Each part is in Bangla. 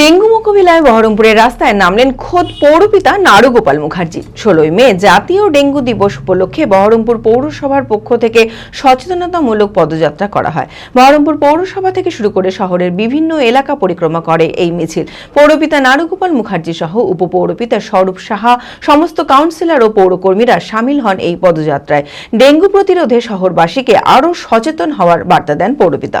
ডেঙ্গু মোকাবিলায় বহরমপুরের রাস্তায় নামলেন খোদ পৌরপিতা নারুগোপাল মুখার্জি। ষোলোই মে জাতীয় ডেঙ্গু দিবস উপলক্ষে বহরমপুর পৌরসভার পক্ষ থেকে সচেতনতামূলক পদযাত্রা করা হয়। বহরমপুর পৌরসভা থেকে শুরু করে শহরের বিভিন্ন এলাকা পরিক্রমা করে এই মিছিল। পৌরপিতা নারুগোপাল মুখার্জি সহ উপপৌরপিতা স্বরূপ সাহা, সমস্ত কাউন্সিলর ও পৌরকর্মীরা সামিল হন এই পদযাত্রায়। ডেঙ্গু প্রতিরোধে শহরবাসীকে আরও সচেতন হওয়ার বার্তা দেন পৌরপিতা।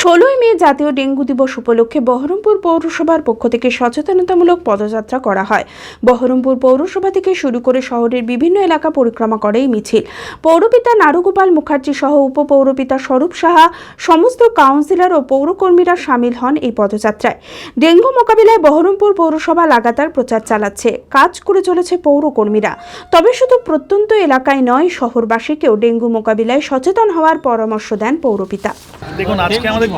ষোলোই মে জাতীয় ডেঙ্গু দিবস উপলক্ষে বহরমপুর পৌরসভার পক্ষ থেকে সচেতনতামূলক পদযাত্রা করা হয়। বহরমপুর পৌরসভা থেকে শুরু করে শহরের বিভিন্ন এলাকা পরিক্রমা করে এই মিছিল। পৌরপিতা নারুগোপাল মুখার্জি সহ উপপৌরপিতা স্বরূপ সাহা, সমস্ত কাউন্সিলর ও পৌরকর্মীরা সামিল হন এই পদযাত্রায়। ডেঙ্গু মোকাবিলায় বহরমপুর পৌরসভা লাগাতার প্রচার চালাচ্ছে, কাজ করে চলেছে পৌরকর্মীরা। তবে শুধু প্রত্যন্ত এলাকায় নয়, শহরবাসীকেও ডেঙ্গু মোকাবিলায় সচেতন হওয়ার পরামর্শ দেন পৌরপিতা। দেখুন, আজকে আমাদের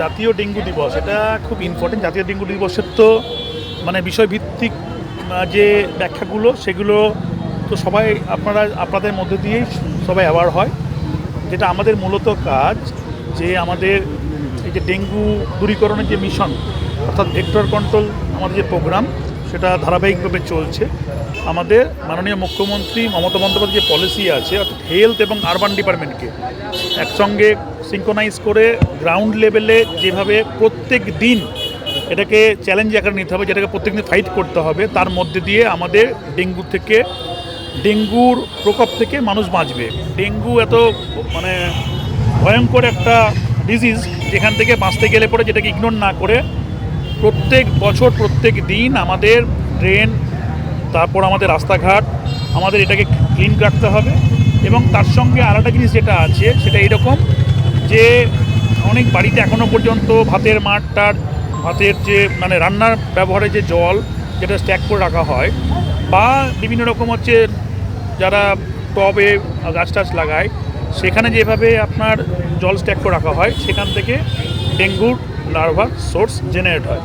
জাতীয় ডেঙ্গু দিবস, এটা খুব ইম্পর্টেন্ট জাতীয় ডেঙ্গু দিবসের তো মানে বিষয়ভিত্তিক যে ব্যাখ্যাগুলো, সেগুলো তো সবাই আপনারা, আপনাদের মধ্যে দিয়েই সবাই অ্যাওয়ার হয়। যেটা আমাদের মূলত কাজ, যে আমাদের এই যে ডেঙ্গু দূরীকরণের যে মিশন অর্থাৎ ভেক্টর কন্ট্রোল আমাদের যে প্রোগ্রাম সেটা ধারাবাহিকভাবে চলছে। আমাদের মাননীয় মুখ্যমন্ত্রী মমতা বন্দ্যোপাধ্যায় যে পলিসি আছে, অর্থাৎ হেলথ এবং আরবান ডিপার্টমেন্টকে একসঙ্গে সিঙ্কোনাইজ করে গ্রাউন্ড লেভেলে যেভাবে প্রত্যেক দিন এটাকে চ্যালেঞ্জ আকারে নিতে হবে, যেটাকে প্রত্যেক দিন ফাইট করতে হবে, তার মধ্যে দিয়ে আমাদের ডেঙ্গু থেকে, ডেঙ্গুর প্রকোপ থেকে মানুষ বাঁচবে। ডেঙ্গু এত মানে ভয়ঙ্কর একটা ডিজিজ যেখান থেকে বাঁচতে গেলে পরে যেটাকে ইগনোর না করে প্রত্যেক বছর, প্রত্যেক দিন আমাদের ড্রেন তারপর আমাদের রাস্তাঘাট, আমাদের এটাকে ক্লিন রাখতে হবে এবং তার সঙ্গে আর একটা জিনিস যেটা আছে, সেটা এরকম যে অনেক বাড়িতে এখনও পর্যন্ত ভাতের মাঠটার ভাতের যে মানে রান্নার ব্যবহারে যে জল যেটা স্ট্যাক করে রাখা হয় বা বিভিন্ন রকম হচ্ছে যারা টবে গাছ টাছ লাগায়, সেখানে যেভাবে আপনার জল স্ট্যাক করে রাখা হয়, সেখান থেকে ডেঙ্গুর লার্ভার সোর্স জেনারেট হয়।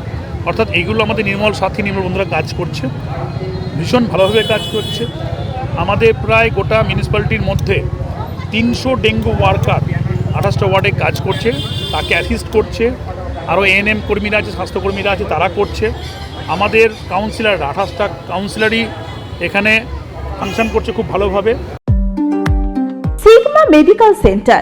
অর্থাৎ এইগুলো আমাদের নির্মল সাথী, নির্মল বন্ধুরা কাজ করছে। ভীষণ ভালোভাবে কাজ করছে। আমাদের প্রায় গোটা মিউনিসিপ্যালিটির মধ্যে তিনশো ডেঙ্গু ওয়ার্কার আঠাশটা ওয়ার্ডে কাজ করছে। তাকে অ্যাসিস্ট করছে। আরও এএনএম কর্মীরা আছে, স্বাস্থ্যকর্মীরা আছে, তারা করছে। আমাদের কাউন্সিলর আঠাশটা কাউন্সিলারই এখানে ফাংশন করছে খুব ভালোভাবে। Sigma medical centre